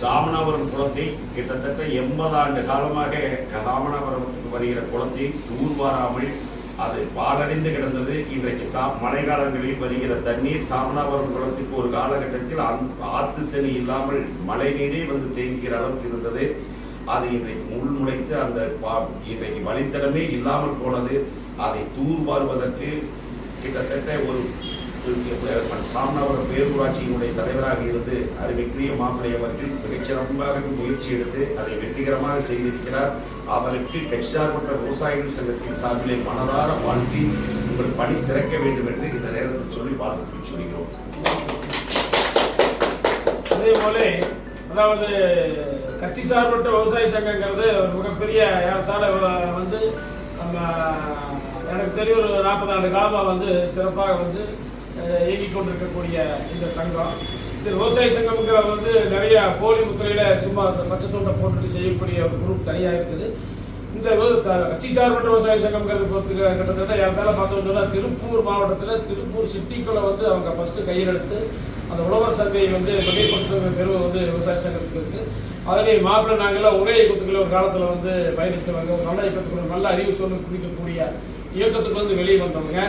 சாமணாபுரம் குளத்தை கிட்டத்தட்ட எண்பது ஆண்டு காலமாக சாமணாபுரத்துக்கு வருகிற குளத்தை தூர்வாராமல் அது பாலடைந்து கிடந்தது. இன்றைக்கு சா மழைக்காலங்களில் வருகிற தண்ணீர் சாமனாபுரம் குளத்துக்கு ஒரு காலகட்டத்தில் அந்த ஆற்று தண்ணி இல்லாமல் மழை நீரே வந்து தேங்குகிற அளவுக்கு இருந்தது. அது இன்றைக்கு முள் முளைத்து அந்த பா- இன்றைக்கு வழித்தடமே இல்லாமல் போனது. அதை தூர்வாருவதற்கு கிட்டத்தட்ட ஒரு சாமனாபுரம் பேரூராட்சியினுடைய தலைவராக இருந்து அருமைக்குரிய மாப்பிள்ளை அவர்கள் மிகச்சிறப்பாக முயற்சி எடுத்து அதை வெற்றிகரமாக செய்திருக்கிறார். அவருக்கு கட்சி சார்பற்ற விவசாயிகள் சங்கத்தின் சார்பிலே மனதார வாழ்த்தி உங்கள் பணி சிறக்க வேண்டும் என்று இந்த நேரத்தில் சொல்லி வாழ்த்து சொல்கிறோம் அதே போல அதாவது கட்சி சார்பற்ற விவசாய சங்கங்கிறது மிகப்பெரிய ஏறத்தாழ வந்து நம்ம எனக்கு தெரியும் ஒரு நாற்பது ஆண்டு காலமாக வந்து சிறப்பாக வந்து இயங்கிக் கொண்டிருக்கக்கூடிய இந்த சங்கம். இந்த விவசாய சங்கம்ங்கிறது வந்து நிறைய போலி முத்திரையில சும்மா அந்த பச்சை போட்டுட்டு செய்யக்கூடிய ஒரு குரூப் தனியாக இருக்குது. இந்த கட்சி சார்பற்ற விவசாய சங்கம்ங்கிறது பொறுத்து கிட்டத்தட்ட யாருந்தாலும் பார்த்தோம்னு சொன்னா திருப்பூர் மாவட்டத்தில் திருப்பூர் சிட்டிக்குள்ள வந்து அவங்க ஃபர்ஸ்ட் கையில் எடுத்து அந்த உழவர் சந்தையை வந்து வகைப்படுத்துகிற பெருமை வந்து விவசாய சங்கத்துக்கு இருக்கு. அதில் மாப்பிள்ளை நாங்கள்லாம் ஒரே இயக்கத்துக்குள்ள ஒரு காலத்தில் வந்து பயணிச்சவங்க. ஒரு நல்ல இயக்கத்துக்கு நல்ல அறிவு சொல்லி குடிக்கக்கூடிய இயக்கத்துக்கு வந்து வெளியே வந்தவங்க.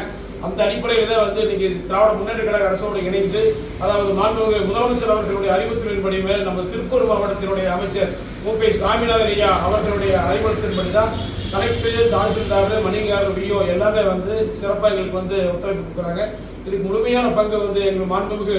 அந்த அடிப்படையில் தான் வந்து இன்னைக்கு திராவிட முன்னேற்ற கழக அரசோடு இணைந்து அதாவது மாண்புமிகு முதலமைச்சர் அவர்களுடைய அறிவுறுத்தலின்படி மேல் நம்ம திருப்பூர் மாவட்டத்தினுடைய அமைச்சர் மூப்பை சாமிநாதன் ஐயா அவர்களுடைய அறிவுறுத்தலின்படி தான் கலெக்டர் தாசில்தார் மணிகார் விஓ எல்லாமே வந்து சிறப்பாக எங்களுக்கு வந்து ஒத்துழைப்பு கொடுக்குறாங்க. இதுக்கு முழுமையான பங்கு வந்து எங்கள் மாண்புமிகு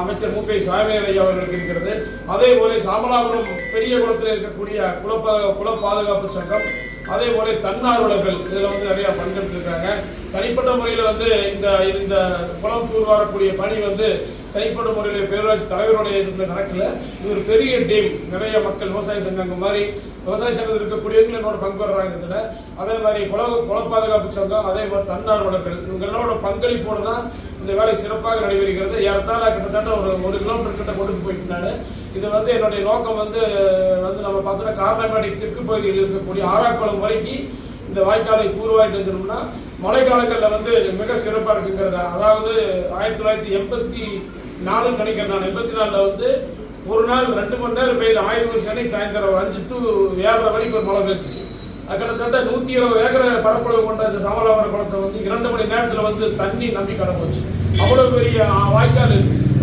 அமைச்சர் மூப்பை சாமிநாதன் ஐயா அவர்களுக்கு இருக்கிறது. அதே போல சாமலாபுரம் பெரிய குளத்தில் இருக்கக்கூடிய குல குல பாதுகாப்பு சங்கம் அதே போல தன்னார்வலர்கள் இதுல வந்து நிறைய பங்கெடுத்திருக்காங்க. தனிப்பட்ட முறையில் வந்து இந்த இந்த குளம் தூர்வாரக்கூடிய பணி வந்து தனிப்பட்ட முறையில் பேரூராட்சி தலைவருடைய இதுல நடக்கல. இது ஒரு பெரிய டீம். நிறைய மக்கள் விவசாய சங்கம் மாதிரி விவசாய சங்கத்தில் இருக்கக்கூடியவங்க என்னோட பங்கு வர்றாங்க இதுல. அதே மாதிரி குல குல பாதுகாப்பு சங்கம் அதே மாதிரி தன்னார்வலர்கள் இவங்களோட பங்களிப்போடு தான் இந்த வேலை சிறப்பாக நடைபெறுகிறது. ஏறத்தாழ கிட்டத்தட்ட ஒரு ஒரு கிலோமீட்டர் கிட்ட கொண்டு போயிட்டு நான் இது வந்து என்னுடைய நோக்கம் வந்து வந்து நம்ம பார்த்தோன்னா காரணமேடை தெற்கு பகுதியில் இருக்கக்கூடிய ஆறாக்குளம் வரைக்கும் இந்த வாய்க்காலை தூர்வாயிட்டு இருந்தோம்னா மழை காலங்களில் வந்து மிக சிறப்பாக இருக்குங்கிறது அதாவது ஆயிரத்தி தொள்ளாயிரத்தி எண்பத்தி நாலு நினைக்கிறேன் நான். எண்பத்தி நாலில் வந்து ஒரு நாள் ரெண்டு மணி நேரம் பெய்யுது ஆயிரம் சனி சாயந்தரம் அஞ்சு டு ஏழரை வரைக்கும் ஒரு மழை பெய்ச்சிச்சு கிட்டத்தட்ட நூத்தி இருபது ஏக்கர் பரப்பளவு கொண்ட இந்த சமலாவர குளத்தை வந்து இரண்டு மணி நேரத்துல வந்து தண்ணி நம்பி கடந்துச்சு அவ்வளவு பெரிய வாய்க்கால்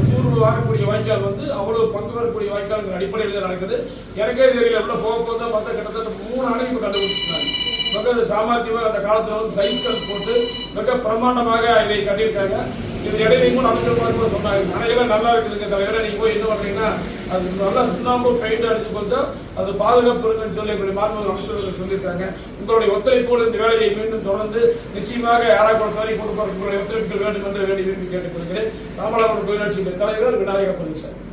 நூறு வரக்கூடிய வாய்க்கால் வந்து அவ்வளவு பங்கு வரக்கூடிய வாய்க்கால் அடிப்படையில் தான் நடக்குது. எனக்கே தெரியல உள்ள போக போக தான் பார்த்தா கிட்டத்தட்ட மூணு அணைப்பு கண்டுபிடிச்சிருக்காங்க. மிக சாமர்த்தியமாக அந்த காலத்தில் வந்து சைஸ்கள் போட்டு மிக பிரமாண்டமாக இதை கட்டியிருக்காங்க. இந்த இடையிலையும் கூட அமைச்சர் கூட சொன்னாங்க. அணையெல்லாம் நல்லா இருக்குதுங்க தலைவரை. நீங்க போய் என்ன பண்றீங்கன்னா அது நல்லா சுண்ணாம்பு பெயிண்ட் அடிச்சு கொடுத்தா அது பாதுகாப்பு இருக்குன்னு சொல்லி எங்களுடைய மாண்பு அமைச்சர்கள் சொல்லியிருக்காங்க. உங்களுடைய ஒத்துழைப்போடு இந்த வேலையை மீண்டும் தொடர்ந்து நிச்சயமாக யாராவது கொடுத்தாலும் கொண்டு உங்களுடைய ஒத்துழைப்புகள் வேண்டும் என்று வேண்டி விரும்பி கேட்டுக்கொள்கிறேன். ராமநாதபுரம் கோயிலாட்சியின் தலைவர் விநாயக பழனிசாமி